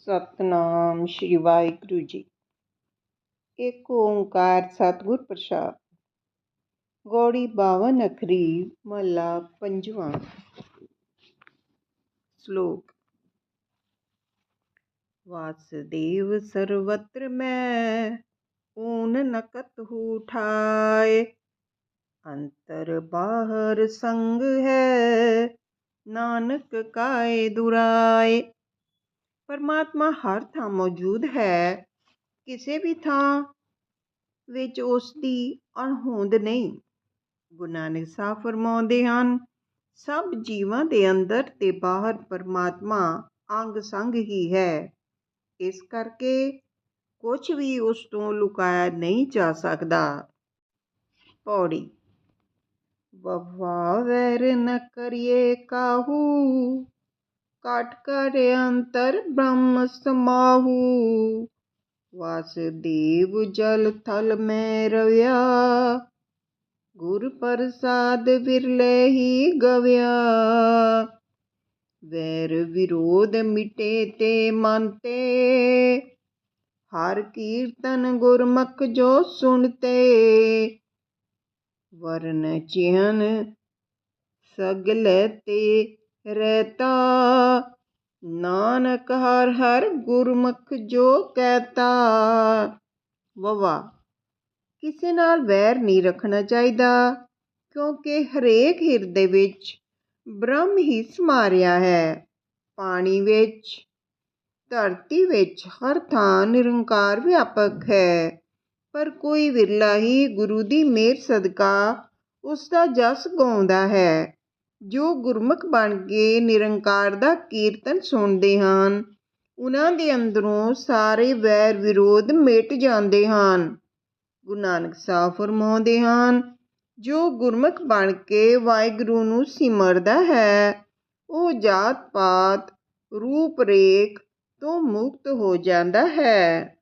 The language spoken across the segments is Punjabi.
ਸਤਨਾਮ ਸ਼੍ਰੀ ਵਾਹਿਗੁਰੂ ਜੀ। ਇੱਕ ਓੰਕਾਰ ਸਤਿਗੁਰ ਪ੍ਰਸਾਦ। ਗੋੜੀ ਬਾਵਨ ਅਖਰੀ, ਮਹਲਾ ਪੰਜਵਾਂ। ਸ਼ਲੋਕ। ਵਾਸੁਦੇਵ ਸਰਵਤਰ ਮੈਂ ਊਨ ਨਕਤ ਹੂ ਅੰਤਰ ਬਾਹਰ ਸੰਗ ਹੈ, ਨਾਨਕ ਕਾਏ ਦੁਰਾਏ। ਪਰਮਾਤਮਾ ਹਰ ਥਾਂ ਮੌਜੂਦ ਹੈ। ਕਿਸੇ ਵੀ ਥਾਂ ਵਿੱਚ ਉਸ ਦੀ ਅਣਹੋਂਦ ਨਹੀਂ। ਗੁਰੂ ਨਾਨਕ ਸਾਹਿਬ ਫਰਮਾਉਂਦੇ ਹਨ, ਸਭ ਜੀਵਾਂ ਦੇ ਅੰਦਰ ਤੇ ਬਾਹਰ ਪਰਮਾਤਮਾ ਅੰਗ ਸੰਗ ਹੀ ਹੈ। ਇਸ ਕਰਕੇ ਕੁਝ ਵੀ ਉਸ ਤੋਂ ਲੁਕਾਇਆ ਨਹੀਂ ਜਾ ਸਕਦਾ। ਪੌੜੀ। ਵਵਾ ਵੈਰ ਨ ਕਰੀਏ ਕਾਹੂ। ਘਟ ਕਰ ਅੰਤਰ ਬ੍ਰਹਮ ਸਮਾਹੂ। ਵਾਸੁਦੇਵ ਜਲ ਥਲ ਮੈਂ ਰਵਿਆ। ਗੁਰ ਪ੍ਰਸਾਦ ਵਿਰਲੇ ਹੀ ਗਵਿਆ। ਵੈਰ ਵਿਰੋਧ ਮਿਟੇ ਤੇ ਮਨ ਤੇ। ਹਰ ਕੀਰਤਨ ਗੁਰਮੁਖ ਜੋ ਸੁਣਤੇ। ਵਰਨ ਚਿਹਨ ਸਗਲੇ ਤੇ ਰਹਿਤਾ। ਨਾਨਕ ਹਰ ਹਰ ਗੁਰਮੁਖ ਜੋ ਕਹਤਾ। ਵਵਾ ਕਿਸੇ ਨਾਲ ਵੈਰ ਨਹੀਂ ਰੱਖਣਾ ਚਾਹੀਦਾ, ਕਿਉਂਕਿ ਹਰੇਕ ਹਿਰਦੇ ਵਿੱਚ ਬ੍ਰਹਮ ਹੀ ਸਮਾਰਿਆ ਹੈ। ਪਾਣੀ ਵਿੱਚ, ਧਰਤੀ ਵਿੱਚ ਹਰ ਥਾਂ ਨਿਰੰਕਾਰ ਵਿਆਪਕ ਹੈ। ਪਰ ਕੋਈ ਵਿਰਲਾ ਹੀ ਗੁਰੂ ਦੀ ਮਿਹਰ ਸਦਕਾ ਉਸ ਦਾ ਜਸ ਗਾਉਂਦਾ ਹੈ। ਜੋ ਗੁਰਮੁਖ ਬਣ ਕੇ ਨਿਰੰਕਾਰ ਦਾ ਕੀਰਤਨ ਸੁਣਦੇ ਹਨ। ਉਹਨਾਂ ਦੇ ਅੰਦਰੋਂ ਸਾਰੇ ਵੈਰ ਵਿਰੋਧ ਮਿਟ ਜਾਂਦੇ ਹਨ। ਗੁਰੂ ਨਾਨਕ ਸਾਹਿਬ ਫਰਮਾਉਂਦੇ ਹਨ, ਜੋ ਗੁਰਮੁਖ ਬਣ ਕੇ ਵਾਹਿਗੁਰੂ ਨੂੰ ਸਿਮਰਦਾ ਹੈ, ਉਹ ਜਾਤ ਪਾਤ ਰੂਪ ਰੇਖ ਤੋਂ ਮੁਕਤ ਹੋ ਜਾਂਦਾ ਹੈ।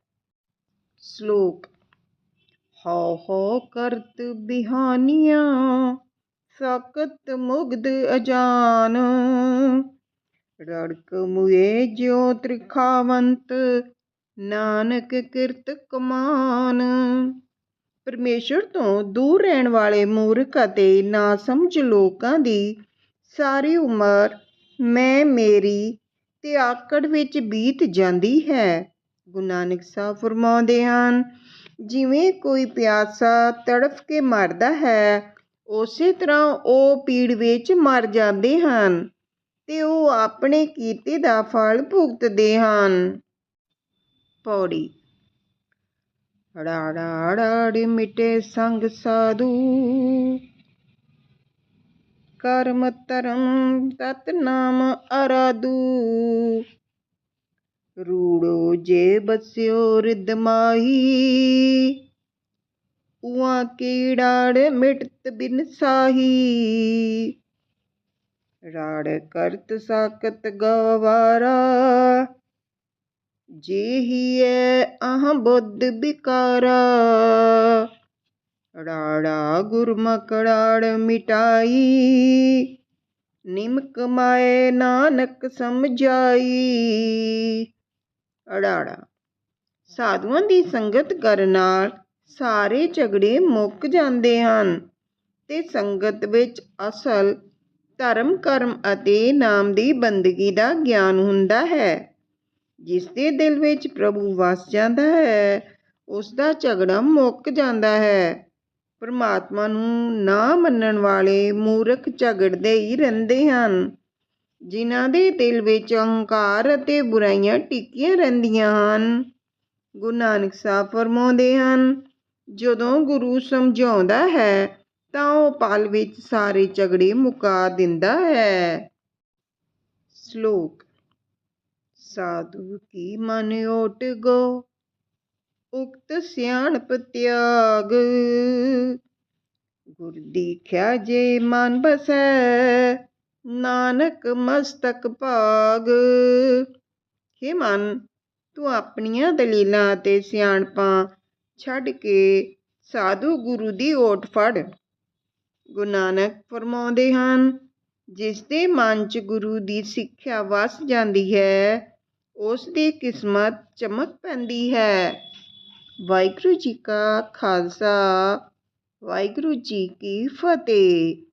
ਸ਼ਲੋਕ ਹਉ ਹਉ ਕਰਤ ਬਿਹਾਨੀਆਂ ਸਕਤ ਮੁਗਧ ਅਜਾਨ। ਰੜਕ ਮੁਏ ਜਿਉ ਤ੍ਰਿਖਾਵੰਤ, ਨਾਨਕ ਕਿਰਤ ਕਮਾਨ। ਪਰਮੇਸ਼ਰ ਤੋਂ ਦੂਰ ਰਹਿਣ ਵਾਲੇ ਮੂਰਖ ਅਤੇ ਨਾ ਸਮਝ ਲੋਕਾਂ ਦੀ ਸਾਰੀ ਉਮਰ ਮੈਂ ਮੇਰੀ ਤੇ ਆਕੜ ਵਿੱਚ ਬੀਤ ਜਾਂਦੀ ਹੈ, ਗੁਰੂ ਨਾਨਕ ਸਾਹਿਬ ਫਰਮਾਉਂਦੇ ਹਨ। ਜਿਵੇਂ ਕੋਈ ਪਿਆਸਾ ਤੜਫ ਕੇ ਮਰਦਾ ਹੈ ਉਸੇ ਤਰ੍ਹਾਂ ਉਹ ਪੀੜ ਵਿੱਚ ਮਰ ਜਾਂਦੇ ਹਨ ਤੇ ਉਹ ਆਪਣੇ ਕੀਤੇ ਦਾ ਫਲ ਭੁਗਤਦੇ ਹਨ। ਪੌੜੀ। ੜਾੜਾ ਮਿਟੇ ਸੰਗ ਸਾਧੂ। ਕਰਮ, ਧਰਮ ਤਤ ਨਾਮ ਅਰਾਦੂ ਰੂੜੋ ਜੇ ਬਸਿਓ ਰਿਦ ਮਾਹੀ ਉਆਂ ਕੀੜਾੜ ਮਿਟਤ ਬਿਨ ਸਾਹੀ। ਰਾੜ ਕਰਤ ਸਾਕਤ ਗਵਾਰਾ। ਜੇਹੀਐ ਅਹ ਬੁੱਧ ਬਿਕਾਰਾ। ਰਾੜਾ ਗੁਰਮਕੜਾੜ ਮਿਟਾਈ। ਨਿਮਕ ਮਾਏ ਨਾਨਕ ਸਮਝਾਈ। ਅੜਾੜਾ ਸਾਧੂਆਂ ਦੀ ਸੰਗਤ ਕਰਨ ਨਾਲ ਸਾਰੇ ਝਗੜੇ ਮੁੱਕ ਜਾਂਦੇ ਹਨ ਤੇ ਸੰਗਤ ਵਿੱਚ ਅਸਲ ਧਰਮ, ਕਰਮ ਅਤੇ ਨਾਮ ਦੀ ਬੰਦਗੀ ਦਾ ਗਿਆਨ ਹੁੰਦਾ ਹੈ। ਜਿਸ ਦੇ ਦਿਲ ਵਿੱਚ ਪ੍ਰਭੂ ਵਸ ਜਾਂਦਾ ਹੈ, ਉਸ ਦਾ ਝਗੜਾ ਮੁੱਕ ਜਾਂਦਾ ਹੈ। ਪਰਮਾਤਮਾ ਨੂੰ ਨਾ ਮੰਨਣ ਵਾਲੇ ਮੂਰਖ ਝਗੜਦੇ ਹੀ ਰਹਿੰਦੇ ਹਨ, ਜਿਨ੍ਹਾਂ ਦੇ ਦਿਲ ਵਿੱਚ ਅਹੰਕਾਰ ਅਤੇ ਬੁਰਾਈਆਂ ਟਿੱਕੀਆਂ ਰਹਿੰਦੀਆਂ ਹਨ। ਗੁਰੂ ਨਾਨਕ ਸਾਹਿਬ ਫਰਮਾਉਂਦੇ ਹਨ ਜਦੋਂ ਗੁਰੂ ਸਮਝਾਉਂਦਾ ਹੈ, ਤਾਂ ਉਹ ਪਲ ਵਿੱਚ ਸਾਰੇ ਝਗੜੇ ਮੁਕਾ ਦਿੰਦਾ ਹੈ। ਸ਼ਲੋਕ ਸਾਧੂ ਕੀ ਮਨ ਓਟ ਗੋ? ਉਕਤ ਸਿਆਣਪ ਤਿਆਗ। ਗੁਰ ਦੀਖਿਆ ਜੇ ਮਨ ਬਸੈ, ਨਾਨਕ ਮਸਤਕ ਭਾਗ। ਹੇ ਮਨ, ਤੂੰ ਆਪਣੀਆਂ ਦਲੀਲਾਂ ਤੇ ਸਿਆਣਪਾਂ ਛੱਡ ਕੇ ਸਾਧੂ ਗੁਰੂ ਦੀ ਓਟ ਫੜ। ਗੁਰੂ ਨਾਨਕ ਫਰਮਾਉਂਦੇ ਹਨ, ਜਿਸ ਦੇ ਮਨ 'ਚ ਗੁਰੂ ਦੀ ਸਿੱਖਿਆ ਵਸ ਜਾਂਦੀ ਹੈ, ਉਸ ਦੀ ਕਿਸਮਤ ਚਮਕ ਪੈਂਦੀ ਹੈ। ਵਾਹਿਗੁਰੂ ਜੀ ਕਾ ਖਾਲਸਾ। ਵਾਹਿਗੁਰੂ ਜੀ ਕੀ ਫਤਿਹ।